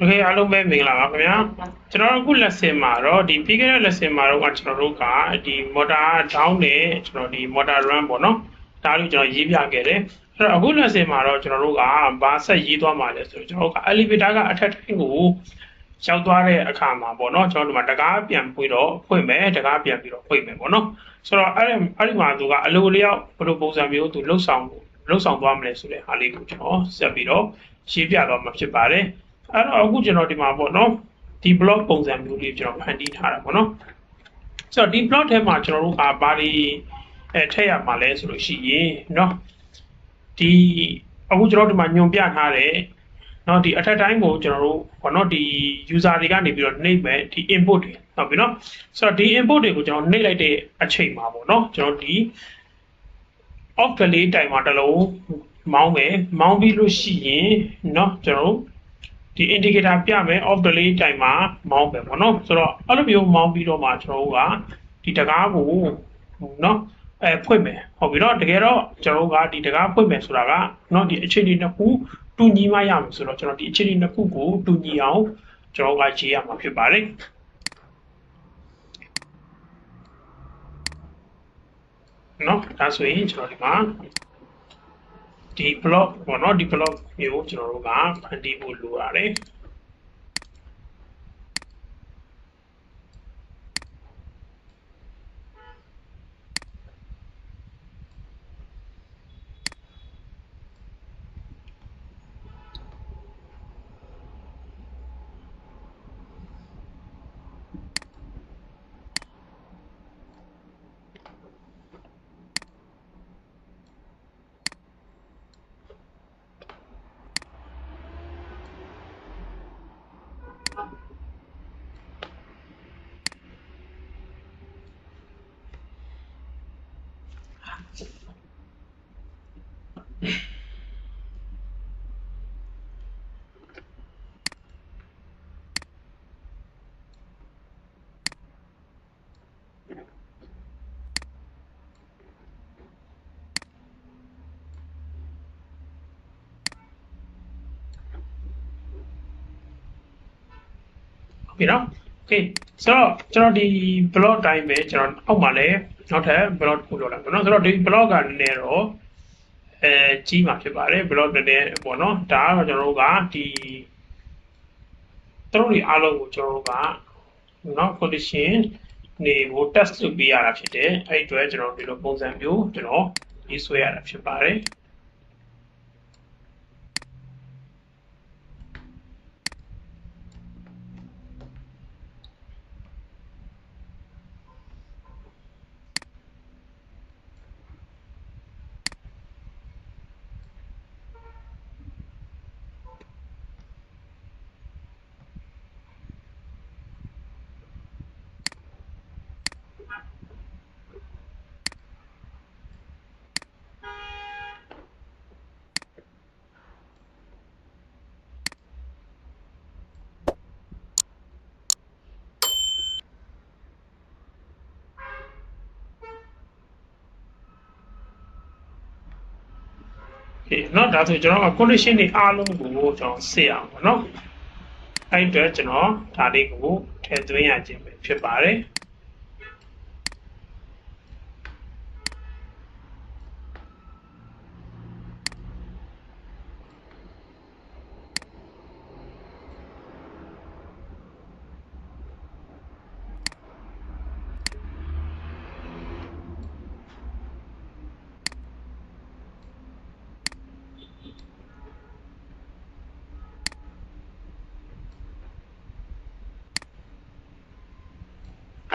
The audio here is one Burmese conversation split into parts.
โอเคအားလုံးပဲမင်္ဂလာပါခင်ဗျာကျွန်တော်တို့အခု lesson မှာတော့ဒီပြီးခဲ့တဲ့ lesson မှာတော့ကျွန်တော်တို့ကဒီ motor down နဲ့ကျွန်တော်ဒီ motor run ပေါ့နော်ဒါလို့ကျွန်တော်ရေးပြခဲ့တယ်အဲ့တော့အခု lesson မှာတော့ကျွန်တော်တို့ကဘာဆက်ရေးသွားမှာလဲဆိုတော့ကျွန်တော်တို့က elevator ကအထက်တိုင်းကိုရောက်သွားတဲ့အခါမှာပေါ့နော်ကျွန်တော်တို့မှာတကားပြန်ပွေတော့ဖွင့်မယ်တကားပြန်ပြီးတော့ဖွင့်မယ်ပေါ့နော်ဆိုတော့အဲ့ဒီအဲ့ဒီမှာသူကအလိုလျောက်ဘယ်လိုပုံစံမျိုးသူလှုပ်ဆောင်လှုပ်ဆောင်သွားမလဲဆိုတဲ့အားလေးကိုကျွန်တော်ဆက်ပြီးတော့ရေးပြတော့မှာဖြစ်ပါတယ် အဲ့တော့အခုကျွန်တော်ဒီမှာပေါ့နော်ဒီ block ပုံစံမျိုးလေးကျွန်တော်ဖန်တီးထားတာပေါ့နော်ဆိုတော့ဒီ block ထဲမှာကျွန်တော်တို့ကဘာလေးအဲထည့်ရမှာလဲဆိုလို့ရှိရင်နော်ဒီအခုကျွန်တော်ဒီမှာညွန်ပြထားတယ်နော်ဒီအထက်တိုင်းကိုကျွန်တော်တို့ဘောနော်ဒီ user တွေကနေပြီးတော့နှိပ်မယ်ဒီ input တွေဟုတ်ပြီနော်ဆိုတော့ဒီ input တွေကိုကျွန်တော်နှိပ်လိုက်တဲ့အချိန်မှာပေါ့နော်ကျွန်တော်ဒီ off ကလေးတိုင်မှာတလုံးမောင်းမယ်မောင်းပြီးလို့ရှိရင်နော်ကျွန်တော်တို့ ဒီ indicator ပြမယ် off delay time မှာမောင်းပဲပေါ့နော်ဆိုတော့အဲ့လိုမျိုးမောင်းပြီးတော့မှကျွန်တော်တို့ကဒီတကားကိုနော်အဲဖွင့်မယ်ဟုတ်ပြီတော့တကယ်တော့ကျွန်တော်တို့ကဒီတကားဖွင့်မယ်ဆိုတာကနော်ဒီအခြေအနေနှစ်ခုတူညီမှရမယ်ဆိုတော့ကျွန်တော်ဒီအခြေအနေနှစ်ခုကိုတူညီအောင်ကျွန်တော်ကရေးရမှာဖြစ်ပါတယ်နော်ဒါဆိုရင်ကျွန်တော်ဒီမှာဒီ block ပေါ့နော်ဒီ block မျိုးကျွန်တော်တို့ကဖန်တီးဖို့လိုရတယ် ဟုတ်ပြီနော် okay ဆိုတော့ကျွန်တော်ဒီ block တိုင်းပဲကျွန်တော်အောက်မှာလည်းနောက်ထပ် block တစ်ခုလောက်လာပေါ့နော်ဆိုတော့ဒီ block ကနည်းနည်းတော့အဲကြီးမှာဖြစ်ပါတယ် block နည်းနည်းပေါ့နော်ဒါကတော့ကျွန်တော်တို့ကဒီသူတို့တွေအားလုံးကိုကျွန်တော်တို့ကနော် condition နေကို test လုပ်ပေးရတာဖြစ်တယ်အဲ့ဒီအတွက်ကျွန်တော်ဒီလိုပုံစံမျိုးကျွန်တော်ရေးဆွဲရတာဖြစ်ပါတယ် โอเคเนาะဒါဆိုကျွန်တော်က condition တွေအားလုံးကိုကျွန်တော်စစ်အောင်ပေါ့เนาะအဲ့အတွက်ကျွန်တော်ဒါလေးကိုထည့်သွင်းရခြင်းပဲဖြစ်ပါတယ်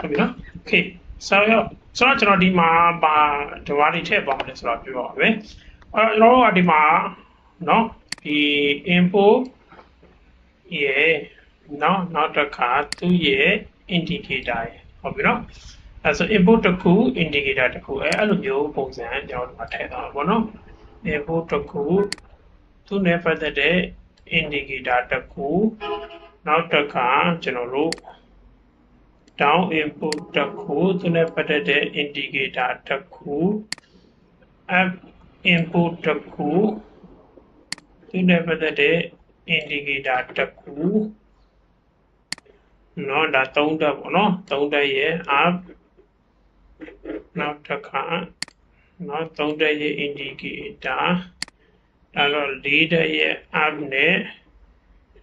ဟုတ်ပြီနော်โอเคဆိုတော့ဆိုတော့ကျွန်တော်ဒီမှာပါဒီဝါဒီထည့်ပါမယ်ဆိုတော့ပြောပါမယ်အဲကျွန်တော်တို့ကဒီမှာเนาะဒီ info ရဲ့เนาะနောက်တစ်ခါသူ့ရဲ့ indicator ရဲ့ဟုတ်ပြီနော်အဲဆို input တစ်ခု indicator တစ်ခုအဲအဲ့လိုမျိုးပုံစံကျွန်တော်တို့မှာထည့်သွားမှာပေါ့နော် input တစ်ခုသူနဲ့ပတ်သက်တဲ့ indicator တစ်ခုနောက်တစ်ခါကျွန်တော်တို့ down input တစ်ခုသူနဲ့ပတ်သက်တဲ့ indicator တစ်ခု up input တစ်ခုသူနဲ့ပတ်သက်တဲ့ indicator တစ်ခုเนาะဒါ3တက်ပေါ့เนาะ3တက်ရဲ့ up နောက်တစ်ခါเนาะ3တက်ရဲ့ indicator ဒါတော့4တက်ရဲ့ up နဲ့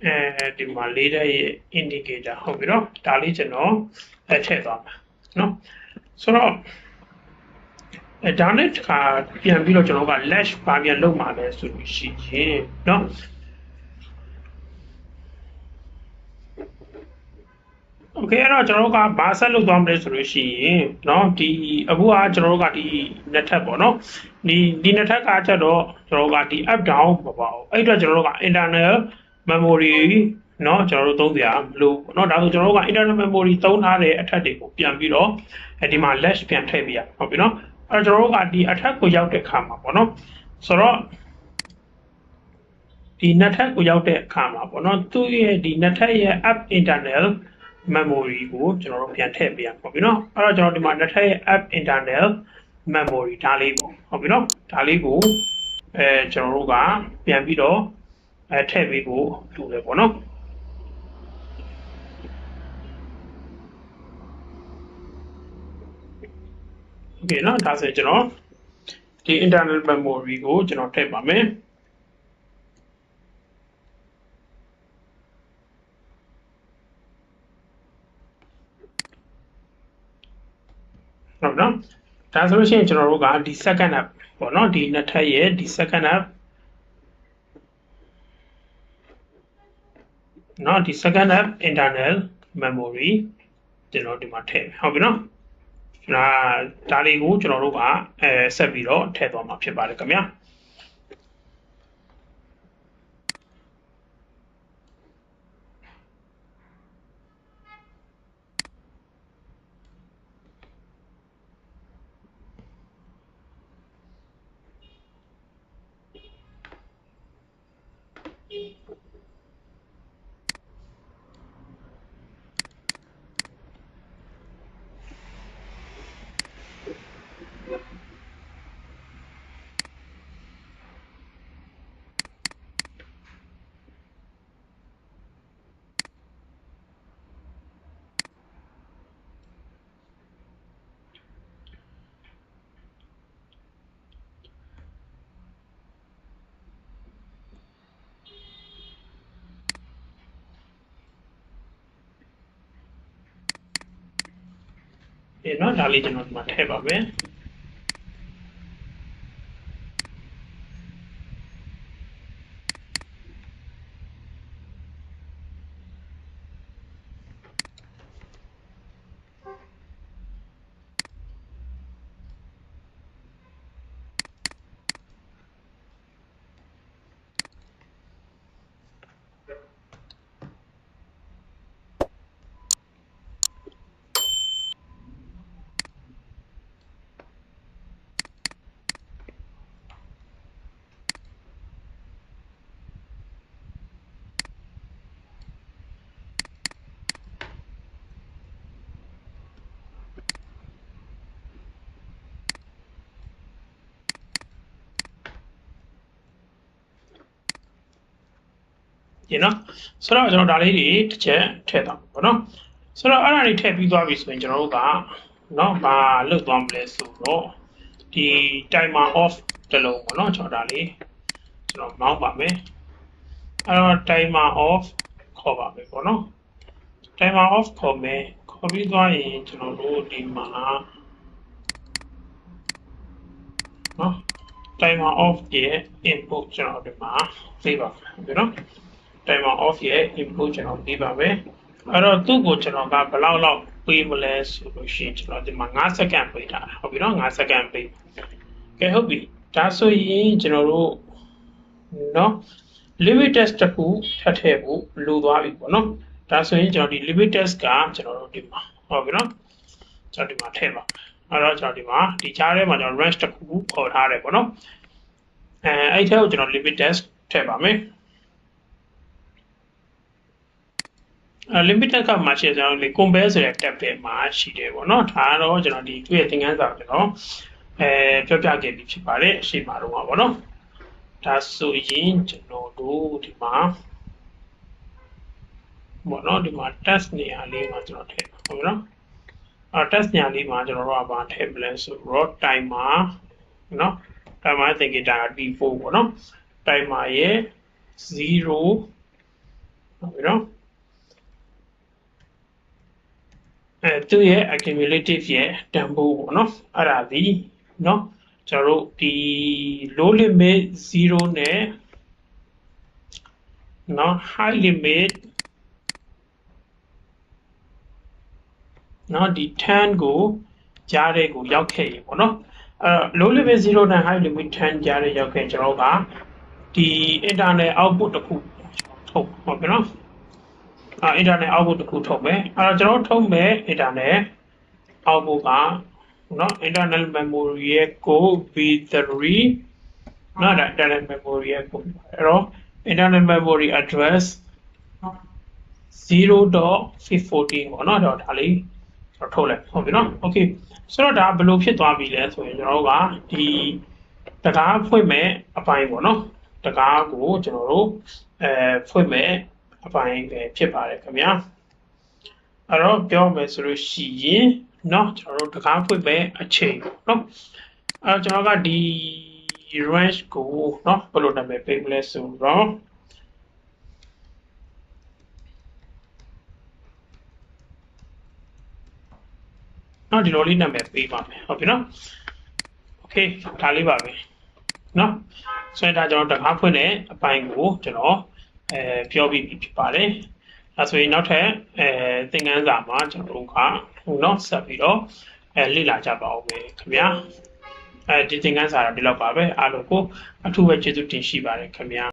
အဲဒီမှာ4တက်ရဲ့ indicator ဟုတ်ပြီเนาะဒါလေးကျွန်တော်အထည့်သွားမှာเนาะဆိုတော့အဲဒါနဲ့တခါပြန်ပြီးတော့ကျွန်တော်က lash ဘာပြန်လုပ်မှာလဲဆိုလို့ရှိရင်เนาะ โอเคအဲ့တော့ကျွန်တော်တို့ကဘာဆက်လုပ်သွားမလဲဆိုလို့ရှိရင်เนาะဒီအခုကကျွန်တော်တို့ကဒီနှစ်ထပ်ပေါ့เนาะဒီဒီနှစ်ထပ်ကကျတော့ကျွန်တော်တို့ကဒီ up down မပေါ့အဲ့တော့ကျွန်တော်တို့က internal memory เนาะကျွန်တော်တို့သုံးစရာမလိုเนาะဒါဆိုကျွန်တော်တို့က internal memory သုံးထားတဲ့အထက်တွေကိုပြန်ပြီးတော့အဲဒီမှာ lash ပြန်ထည့်ပြရဟုတ်ပြီเนาะအဲ့တော့ကျွန်တော်တို့ကဒီအထက်ကိုရောက်တဲ့ခါမှာပေါ့เนาะဆိုတော့ဒီနှစ်ထပ်ကိုရောက်တဲ့အခါမှာပေါ့နော်သူ့ရဲ့ဒီနှစ်ထပ်ရဲ့ app internal memory ကိုကျွန်တော်တို့ပြန်ထည့်ပေးရမှာပေါ့ပြီနော်အဲ့တော့ကျွန်တော်ဒီမှာနှစ်ထပ်ရဲ့ app internal memory ဒါလေးပေါ့ဟုတ်ပြီနော်ဒါလေးကိုအဲကျွန်တော်တို့ကပြန်ပြီးတော့ အဲထည့်ပေးဖို့လိုတယ်ပေါ့နော်โอเคเนาะဒါဆိုရင်ကျွန်တော်ဒီ internal memory ကိုကျွန်တော်ထည့်ပါမယ်ဟုတ်နော်ဒါဆိုလို့ရှိရင်ကျွန်တော်တို့ကဒီ second app ပေါ့နော်ဒီနှစ်ထပ်ရဲ့ဒီ second app နော်ဒီ second app internal memory ကျွန်တော်ဒီမှာထည့်ဟုတ်ပြီနော်ဒါဒါလေးကိုကျွန်တော်တို့ကအဲဆက်ပြီးတော့ထည့်သွားမှာဖြစ်ပါတယ်ခင်ဗျာ ဒီနော်ဒါလေးကျွန်တော်ဒီမှာထည့်ပါမယ် ဒီနော်ဆိုတော့ကျွန်တော်ဒါလေးတွေတစ်ချက်ထည့်သွားပါတော့ဆိုတော့အဲ့ဒါတွေထည့်ပြီးသွားပြီဆိုရင်ကျွန်တော်တို့ကနော်ဘာလုပ်သွားမလဲဆိုတော့ဒီ timer off တလုံးပေါ့နော်ကျွန်တော်ဒါလေးကျွန်တော်မောင်းပါမယ်အဲ့တော့ timer off ခေါ်ပါမယ်ပေါ့နော် timer off ခေါ်မယ်ခေါ်ပြီးသွားရင်ကျွန်တော်တို့ဒီမှာနော် timer off ရဲ့ input ကျွန်တော်ဒီမှာပေးပါမယ်နော် timer off ရဲ့ input ကျွန်တော်ပေးပါမယ်အဲ့တော့သူ့ကိုကျွန်တော်ကဘယ်လောက်လောက်ပေးမလဲဆိုလို့ရှိရင်ကျွန်တော်ဒီမှာ9စက္ကန့်ပေးထားတာဟုတ်ပြီနော်9စက္ကန့်ပေးကဲဟုတ်ပြီဒါဆိုရင်ကျွန်တော်တို့နော် limit test တစ်ခုထပ်ထည့်ဖို့လိုသွားပြီပေါ့နော်ဒါဆိုရင်ကျွန်တော်ဒီ limit test ကကျွန်တော်တို့ဒီမှာဟုတ်ပြီနော်ကျွန်တော်ဒီမှာထည့်ပါအဲ့တော့ကျွန်တော်ဒီမှာဒီချားထဲမှာကျွန်တော် range တစ်ခုခေါ်ထားတယ်ပေါ့နော်အဲအဲ့ထဲကိုကျွန်တော် limit test ထည့်ပါမယ် limited ကမှရှိကျွန်တော်လေ compare ဆိုတဲ့ tab ပဲမှာရှိတယ်ပေါ့နော်ဒါကတော့ကျွန်တော်ဒီသူ့ရဲ့သင်ခန်းစာကိုကျွန်တော်အဲပြောပြခဲ့ပြီးဖြစ်ပါတယ်အရှိမတော့ပါပေါ့နော်ဒါဆိုရင်ကျွန်တော်တို့ဒီမှာပေါ့နော်ဒီမှာ test နေရာလေးမှာကျွန်တော်ထည့်ဟုတ်ပြီနော်အဲ test နေရာလေးမှာကျွန်တော်တို့ကဘာထည့်မလဲဆိုတော့ timer နော် timer thinking timer T4 ပေါ့နော် timer ရဲ့0ဟုတ်ပြီနော် အဲသူ့ရဲ့ accumulative ရဲ့တန်ဖိုးပေါ့နော်အဲ့ဒါဒီနော်ကျွန်တော်တို့ဒီ low limit 0နဲ့နော် high limit နော်ဒီ10ကိုကြားတဲ့ကိုရောက်ခဲ့ရေပေါ့နော်အဲ low limit 0နဲ့ high limit 10ကြားတဲ့ရောက်ခဲ့ကျွန်တော်တို့ကဒီ internet output တစ်ခုထုတ် ဟုတ်ပြီနော်အာ internet output တစ်ခုထုတ်မယ်အဲတော့ကျွန်တော်ထုတ်မယ် internet output ကနော် internal memory ရဲ့ကို v3 နော်ဒါ internal memory ရဲ့ကိုအဲ့တော့ internal memory address 0.614ပေါ့နော်တော့ဒါလေးကျွန်တော်ထုတ်လိုက်ဟုတ်ပြီနော် okay ဆိုတော့ဒါဘယ်လိုဖြစ်သွားပြီလဲဆိုရင်ကျွန်တော်တို့ကဒီတကားဖွင့်မဲ့အပိုင်းပေါ့နော်တကားကိုကျွန်တော်တို့အဲဖွင့်မဲ့ အပိုင်းပဲဖြစ်ပါတယ်ခင်ဗျာအဲ့တော့ပြောမယ်ဆိုလို့ရှိရင်เนาะကျွန်တော်တို့တကားဖွင့်မဲ့အချိန်ပေါ့เนาะအဲ့တော့ကျွန်တော်ကဒီ range ကိုเนาะဘယ်လိုနာမည်ပေးမလဲဆိုတော့နော်ဒီလိုလေးနာမည်ပေးပါမယ်ဟုတ်ပြီနော်โอเคဒါလေးပါပဲနော်ဆိုရင်ဒါကျွန်တော်တကားဖွင့်တဲ့အပိုင်းကိုကျွန်တော် အဲပြောပြီးပြီဖြစ်ပါတယ်အဲဆိုရင်နောက်ထပ်အဲသင်ခန်းစာမှာကျွန်တော်တို့ကဟိုနော်ဆက်ပြီးတော့အဲလေ့လာကြပါဦးမယ်ခင်ဗျာအဲဒီသင်ခန်းစာတော့ဒီလောက်ပါပဲအားလုံးကိုအထူးပဲကျေးဇူးတင်ရှိပါတယ်ခင်ဗျာ